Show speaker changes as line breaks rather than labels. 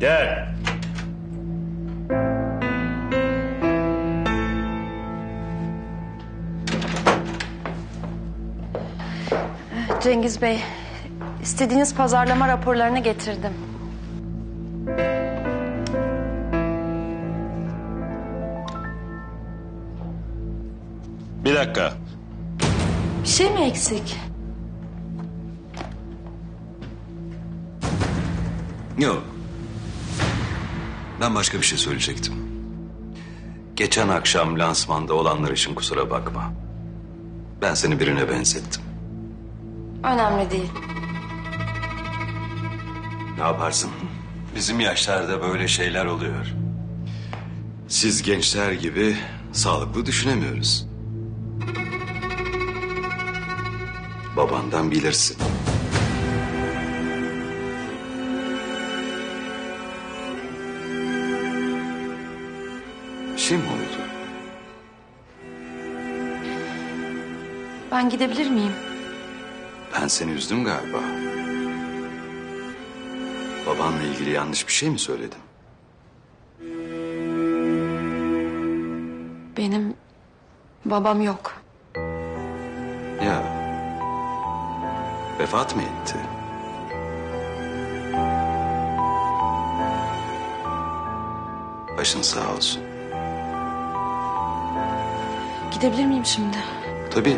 Gel.
Cengiz Bey, istediğiniz pazarlama raporlarını getirdim.
Bir dakika.
Bir şey mi eksik?
Yok. Ben başka bir şey söyleyecektim. Geçen akşam lansmanda olanlar için kusura bakma. Ben seni birine benzettim.
Önemli değil.
Ne yaparsın? Bizim yaşlarda böyle şeyler oluyor. Siz gençler gibi sağlıklı düşünemiyoruz. Babandan bilirsin. Bir şey mi oldu?
Ben gidebilir miyim?
Ben seni üzdüm galiba. Babanla ilgili yanlış bir şey mi söyledim?
Benim babam yok.
Ya. Vefat mı etti? Başın sağ olsun.
Gidebilir miyim şimdi?
Tabii.